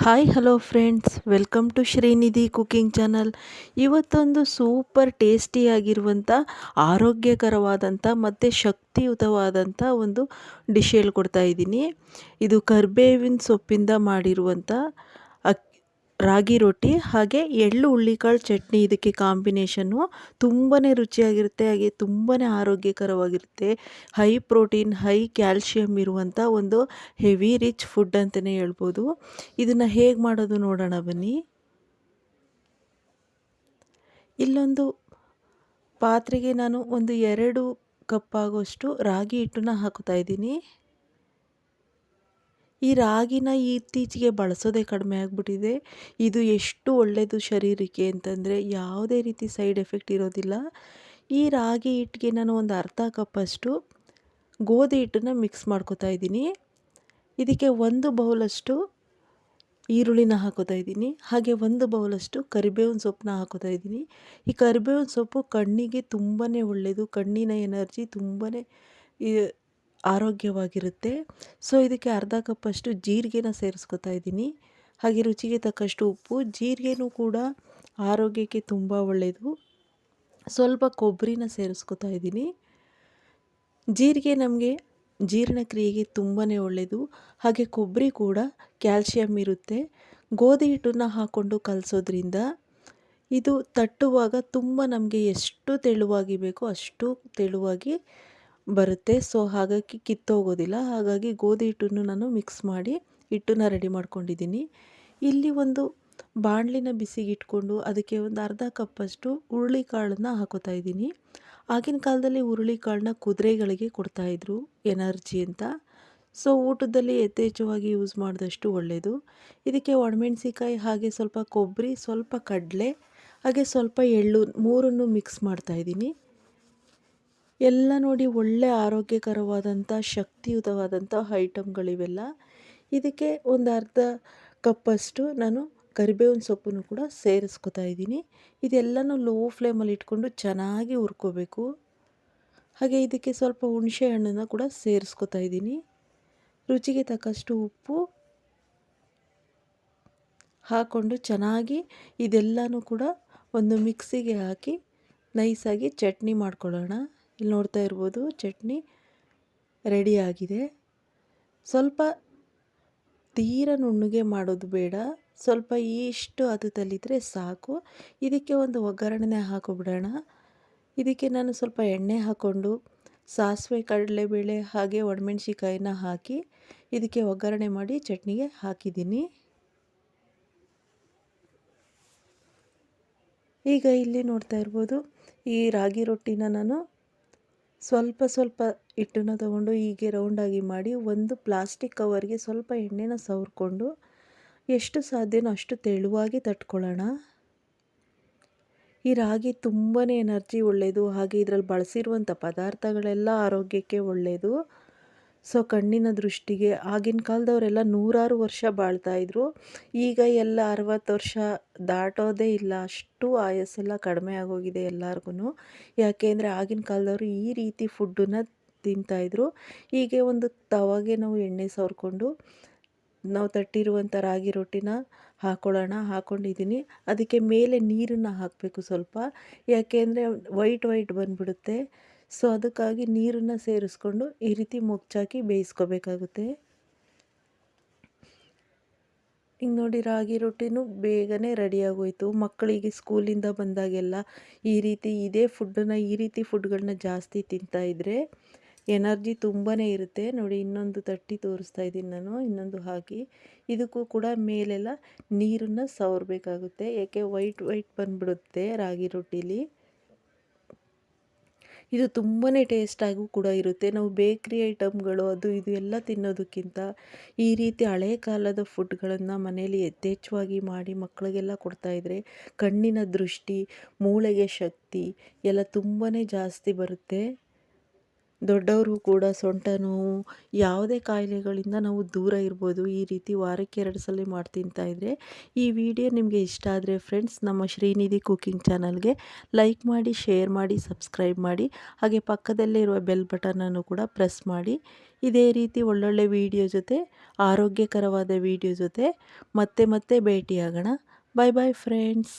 Hi hello friends welcome to Srinidhi cooking channel ಇವತ್ತೊಂದು super ಟೇಸ್ಟಿಯಾಗಿರುವಂಥ ಆರೋಗ್ಯಕರವಾದಂಥ ಮತ್ತು ಶಕ್ತಿಯುತವಾದಂಥ ಒಂದು ಡಿಶ್ ಹೇಳ್ಕೊಡ್ತಾ ಇದ್ದೀನಿ. ಇದು ಕರ್ಬೇವಿನ ಸೊಪ್ಪಿಂದ ಮಾಡಿರುವಂಥ ರಾಗಿ ರೊಟ್ಟಿ ಹಾಗೆ ಎಳ್ಳು ಹುಳ್ಳಿಕಾಳು ಚಟ್ನಿ ಇದಕ್ಕೆ ಕಾಂಬಿನೇಷನ್ನು ತುಂಬಾ ರುಚಿಯಾಗಿರುತ್ತೆ, ಹಾಗೆ ತುಂಬಾ ಆರೋಗ್ಯಕರವಾಗಿರುತ್ತೆ. ಹೈ ಪ್ರೋಟೀನ್ ಹೈ ಕ್ಯಾಲ್ಶಿಯಮ್ ಇರುವಂಥ ಒಂದು ಹೆವಿ ರಿಚ್ ಫುಡ್ ಅಂತಲೇ ಹೇಳ್ಬೋದು. ಇದನ್ನು ಹೇಗೆ ಮಾಡೋದು ನೋಡೋಣ ಬನ್ನಿ. ಇಲ್ಲೊಂದು ಪಾತ್ರೆಗೆ ನಾನು ಒಂದು ಎರಡು ಕಪ್ ಆಗೋಷ್ಟು ರಾಗಿ ಹಿಟ್ಟನ್ನ ಹಾಕ್ತಾ ಇದ್ದೀನಿ. ಈ ರಾಗಿನ ಇತ್ತೀಚೆಗೆ ಬಳಸೋದೇ ಕಡಿಮೆ ಆಗಿಬಿಟ್ಟಿದೆ. ಇದು ಎಷ್ಟು ಒಳ್ಳೆಯದು ಶರೀರಕ್ಕೆ ಅಂತಂದರೆ ಯಾವುದೇ ರೀತಿ ಸೈಡ್ ಎಫೆಕ್ಟ್ ಇರೋದಿಲ್ಲ. ಈ ರಾಗಿ ಹಿಟ್ಟಿಗೆ ನಾನು ಒಂದು ಅರ್ಧ ಕಪ್ಪಷ್ಟು ಗೋಧಿ ಹಿಟ್ಟನ್ನು ಮಿಕ್ಸ್ ಮಾಡ್ಕೋತಾ ಇದ್ದೀನಿ. ಇದಕ್ಕೆ ಒಂದು ಬೌಲಷ್ಟು ಈರುಳ್ಳಿನ ಹಾಕೋತಾ ಇದ್ದೀನಿ. ಹಾಗೆ ಒಂದು ಬೌಲಷ್ಟು ಕರಿಬೇವಿನ ಸೊಪ್ಪನ್ನ ಹಾಕೋತಾ ಇದ್ದೀನಿ. ಈ ಕರಿಬೇವಿನ ಸೊಪ್ಪು ಕಣ್ಣಿಗೆ ತುಂಬಾ ಒಳ್ಳೆಯದು ಕಣ್ಣಿನ ಎನರ್ಜಿ ತುಂಬಾ ಆರೋಗ್ಯವಾಗಿರುತ್ತೆ. ಸೊ ಇದಕ್ಕೆ ಅರ್ಧ ಕಪ್ಪಷ್ಟು ಜೀರಿಗೆನ ಸೇರಿಸ್ಕೊತಾ ಇದ್ದೀನಿ. ಹಾಗೆ ರುಚಿಗೆ ತಕ್ಕಷ್ಟು ಉಪ್ಪು. ಜೀರಿಗೆನೂ ಕೂಡ ಆರೋಗ್ಯಕ್ಕೆ ತುಂಬ ಒಳ್ಳೆಯದು ಸ್ವಲ್ಪ ಕೊಬ್ಬರಿನ ಸೇರಿಸ್ಕೊತಾ ಇದ್ದೀನಿ. ಜೀರಿಗೆ ನಮಗೆ ಜೀರ್ಣಕ್ರಿಯೆಗೆ ತುಂಬಾ ಒಳ್ಳೆಯದು ಹಾಗೆ ಕೊಬ್ಬರಿ ಕೂಡ ಕ್ಯಾಲ್ಶಿಯಂ ಇರುತ್ತೆ. ಗೋಧಿ ಹಿಟ್ಟನ್ನು ಹಾಕ್ಕೊಂಡು ಕಲಸೋದ್ರಿಂದ ಇದು ತಟ್ಟುವಾಗ ತುಂಬ ನಮಗೆ ಎಷ್ಟು ತೆಳುವಾಗಿ ಬೇಕೋ ಅಷ್ಟು ತೆಳುವಾಗಿ ಬರುತ್ತೆ. ಸೊ ಹಾಗಾಗಿ ಕಿತ್ತೋಗೋದಿಲ್ಲ ಹಾಗಾಗಿ ಗೋಧಿ ಹಿಟ್ಟನ್ನು ನಾನು ಮಿಕ್ಸ್ ಮಾಡಿ ಹಿಟ್ಟನ್ನ ರೆಡಿ ಮಾಡ್ಕೊಂಡಿದ್ದೀನಿ. ಇಲ್ಲಿ ಒಂದು ಬಾಣಲಿನ ಬಿಸಿಗಿಟ್ಕೊಂಡು ಅದಕ್ಕೆ ಒಂದು ಅರ್ಧ ಕಪ್ಪಷ್ಟು ಹುರುಳಿಕಾಳನ್ನ ಹಾಕೋತಾ ಇದ್ದೀನಿ. ಆಗಿನ ಕಾಲದಲ್ಲಿ ಹುರುಳಿಕಾಳನ್ನ ಕುದುರೆಗಳಿಗೆ ಕೊಡ್ತಾಯಿದ್ರು ಎನರ್ಜಿ ಅಂತ. ಸೊ ಊಟದಲ್ಲಿ ಯಥೇಚ್ಛವಾಗಿ ಯೂಸ್ ಮಾಡಿದಷ್ಟು ಒಳ್ಳೆಯದು ಇದಕ್ಕೆ ಒಣಮೆಣ್ಸಿಕಾಯಿ ಹಾಗೆ ಸ್ವಲ್ಪ ಕೊಬ್ಬರಿ, ಸ್ವಲ್ಪ ಕಡಲೆ, ಹಾಗೆ ಸ್ವಲ್ಪ ಎಳ್ಳು ಮೂರನ್ನು ಮಿಕ್ಸ್ ಮಾಡ್ತಾಯಿದ್ದೀನಿ ಎಲ್ಲ ನೋಡಿ ಒಳ್ಳೆ ಆರೋಗ್ಯಕರವಾದಂಥ, ಶಕ್ತಿಯುತವಾದಂಥ ಐಟಮ್ಗಳಿವೆಲ್ಲ ಇದಕ್ಕೆ ಒಂದು ಅರ್ಧ ಕಪ್ಪಷ್ಟು ನಾನು ಕರಿಬೇವಿನ ಸೊಪ್ಪನ್ನು ಕೂಡ ಸೇರಿಸ್ಕೊತಾ ಇದ್ದೀನಿ. ಇದೆಲ್ಲನೂ ಲೋ ಫ್ಲೇಮಲ್ಲಿ ಇಟ್ಕೊಂಡು ಚೆನ್ನಾಗಿ ಹುರ್ಕೋಬೇಕು. ಹಾಗೆ ಇದಕ್ಕೆ ಸ್ವಲ್ಪ ಹುಣಸೆ ಹಣ್ಣನ್ನು ಕೂಡ ಸೇರಿಸ್ಕೊತಾ ಇದ್ದೀನಿ. ರುಚಿಗೆ ತಕ್ಕಷ್ಟು ಉಪ್ಪು ಹಾಕ್ಕೊಂಡು ಚೆನ್ನಾಗಿ ಇದೆಲ್ಲನೂ ಕೂಡ ಒಂದು ಮಿಕ್ಸಿಗೆ ಹಾಕಿ ನೈಸಾಗಿ ಚಟ್ನಿ ಮಾಡ್ಕೊಳ್ಳೋಣ. ಇಲ್ಲಿ ನೋಡ್ತಾ ಇರ್ಬೋದು ಚಟ್ನಿ ರೆಡಿಯಾಗಿದೆ ಸ್ವಲ್ಪ ತೀರ ನುಣ್ಣಗೆ ಮಾಡೋದು ಬೇಡ. ಸ್ವಲ್ಪ ಇಷ್ಟು ಅದು ಹದದಲ್ಲಿದ್ದರೆ ಸಾಕು. ಇದಕ್ಕೆ ಒಂದು ಒಗ್ಗರಣೆ ಹಾಕೋಬಿಡೋಣ. ಇದಕ್ಕೆ ನಾನು ಸ್ವಲ್ಪ ಎಣ್ಣೆ ಹಾಕ್ಕೊಂಡು ಸಾಸಿವೆ, ಕಡಲೆಬೇಳೆ ಹಾಗೆ ಒಣಮೆಣ್ಸಿಕಾಯಿನ ಹಾಕಿ ಇದಕ್ಕೆ ಒಗ್ಗರಣೆ ಮಾಡಿ ಚಟ್ನಿಗೆ ಹಾಕಿದ್ದೀನಿ. ಈಗ ಇಲ್ಲಿ ನೋಡ್ತಾ ಇರ್ಬೋದು ಈ ರಾಗಿ ರೊಟ್ಟಿನ ನಾನು ಸ್ವಲ್ಪ ಸ್ವಲ್ಪ ಹಿಟ್ಟನ್ನು ತಗೊಂಡು ಹೀಗೆ ರೌಂಡಾಗಿ ಮಾಡಿ ಒಂದು ಪ್ಲಾಸ್ಟಿಕ್ ಕವರ್ಗೆ ಸ್ವಲ್ಪ ಎಣ್ಣೆನ ಸವರ್ಕೊಂಡು ಎಷ್ಟು ಸಾಧ್ಯನೋ ಅಷ್ಟು ತೆಳುವಾಗಿ ತಟ್ಕೊಳ್ಳೋಣ. ಈ ರಾಗಿ ತುಂಬಾ ಎನರ್ಜಿ ಒಳ್ಳೆಯದು ಹಾಗೆ ಇದರಲ್ಲಿ ಬಳಸಿರುವಂಥ ಪದಾರ್ಥಗಳೆಲ್ಲ ಆರೋಗ್ಯಕ್ಕೆ ಒಳ್ಳೆಯದು ಸೊ ಕಣ್ಣಿನ ದೃಷ್ಟಿಗೆ ಆಗಿನ ಕಾಲದವರೆಲ್ಲ ನೂರಾರು ವರ್ಷ ಬಾಳ್ತಾ ಇದ್ರು. ಈಗ ಎಲ್ಲ ಅರವತ್ತು ವರ್ಷ ದಾಟೋದೇ ಇಲ್ಲ. ಅಷ್ಟು ಆಯಸ್ಸೆಲ್ಲ ಕಡಿಮೆ ಆಗೋಗಿದೆ ಎಲ್ಲರಿಗೂ ಯಾಕೆಂದರೆ ಆಗಿನ ಕಾಲದವರು ಈ ರೀತಿ ಫುಡ್ಡನ್ನು ತಿಂತಾಯಿದ್ರು ಹೀಗೆ ಒಂದು ತವಾಗೆ ನಾವು ಎಣ್ಣೆ ಸವರ್ಕೊಂಡು ನಾವು ತಟ್ಟಿರುವಂಥ ರಾಗಿ ರೊಟ್ಟಿನ ಹಾಕೊಳ್ಳೋಣ ಹಾಕ್ಕೊಂಡಿದ್ದೀನಿ ಅದಕ್ಕೆ ಮೇಲೆ ನೀರನ್ನು ಹಾಕಬೇಕು ಸ್ವಲ್ಪ. ಯಾಕೆಂದರೆ ವೈಟ್ ವೈಟ್ ಬಂದುಬಿಡುತ್ತೆ. ಸೊ, ಅದಕ್ಕಾಗಿ ನೀರನ್ನು ಸೇರಿಸ್ಕೊಂಡು ಈ ರೀತಿ ಮುಚ್ಚಾಕಿ ಬೇಯಿಸ್ಕೋಬೇಕಾಗುತ್ತೆ. ಈಗ ನೋಡಿ ರಾಗಿ ರೊಟ್ಟಿನೂ ಬೇಗನೆ ರೆಡಿಯಾಗೋಯಿತು. ಮಕ್ಕಳಿಗೆ ಸ್ಕೂಲಿಂದ ಬಂದಾಗೆಲ್ಲ ಈ ರೀತಿ ಇದೇ ಫುಡ್ಡನ್ನು, ಈ ರೀತಿ ಫುಡ್ಗಳನ್ನ ಜಾಸ್ತಿ ತಿಂತಾಯಿದ್ರೆ ಎನರ್ಜಿ ತುಂಬಾ ಇರುತ್ತೆ. ನೋಡಿ, ಇನ್ನೊಂದು ತಟ್ಟಿ ತೋರಿಸ್ತಾ ಇದ್ದೀನಿ ನಾನು, ಇನ್ನೊಂದು ಹಾಕಿ. ಇದಕ್ಕೂ ಕೂಡ ಮೇಲೆಲ್ಲ ನೀರನ್ನು ಸವರಬೇಕಾಗುತ್ತೆ. ಯಾಕೆ ವೈಟ್ ವೈಟ್ ಬಂದುಬಿಡುತ್ತೆ ರಾಗಿ ರೊಟ್ಟಿಲಿ. ಇದು ತುಂಬಾ ಟೇಸ್ಟಾಗೂ ಕೂಡ ಇರುತ್ತೆ. ನಾವು ಬೇಕ್ರಿ ಐಟಮ್ಗಳು ಅದು ಇದು ಎಲ್ಲ ತಿನ್ನೋದಕ್ಕಿಂತ ಈ ರೀತಿ ಹಳೆ ಕಾಲದ ಫುಡ್ಗಳನ್ನು ಮನೆಯಲ್ಲಿ ಯಥೇಚ್ಛವಾಗಿ ಮಾಡಿ ಮಕ್ಕಳಿಗೆಲ್ಲ ಕೊಡ್ತಾ ಇದ್ದರೆ ಕಣ್ಣಿನ ದೃಷ್ಟಿ, ಮೂಳೆಗೆ ಶಕ್ತಿ ಎಲ್ಲ ತುಂಬಾ ಜಾಸ್ತಿ ಬರುತ್ತೆ. ದೊಡ್ಡವರು ಕೂಡ ಸೊಂಟ ನೋವು, ಯಾವುದೇ ಕಾಯಿಲೆಗಳಿಂದ ನಾವು ದೂರ ಇರ್ಬೋದು. ಈ ರೀತಿ ವಾರಕ್ಕೆ ಎರಡು ಸಲ ಮಾಡಿ ತಿಂತಾ ಇದ್ದರೆ ಈ ವಿಡಿಯೋ ನಿಮಗೆ ಇಷ್ಟ ಆದರೆ ಫ್ರೆಂಡ್ಸ್ ನಮ್ಮ ಶ್ರೀನಿಧಿ ಕುಕಿಂಗ್ ಚಾನಲ್ಗೆ ಲೈಕ್ ಮಾಡಿ ಶೇರ್ ಮಾಡಿ ಸಬ್ಸ್ಕ್ರೈಬ್ ಮಾಡಿ. ಹಾಗೆ ಪಕ್ಕದಲ್ಲೇ ಇರುವ ಬೆಲ್ ಬಟನನ್ನು ಕೂಡ ಪ್ರೆಸ್ ಮಾಡಿ. ಇದೇ ರೀತಿ ಒಳ್ಳೊಳ್ಳೆ ವಿಡಿಯೋ ಜೊತೆ, ಆರೋಗ್ಯಕರವಾದ ವಿಡಿಯೋ ಜೊತೆ ಮತ್ತೆ ಮತ್ತೆ ಭೇಟಿಯಾಗೋಣ. ಬಾಯ್ ಬಾಯ್ ಫ್ರೆಂಡ್ಸ್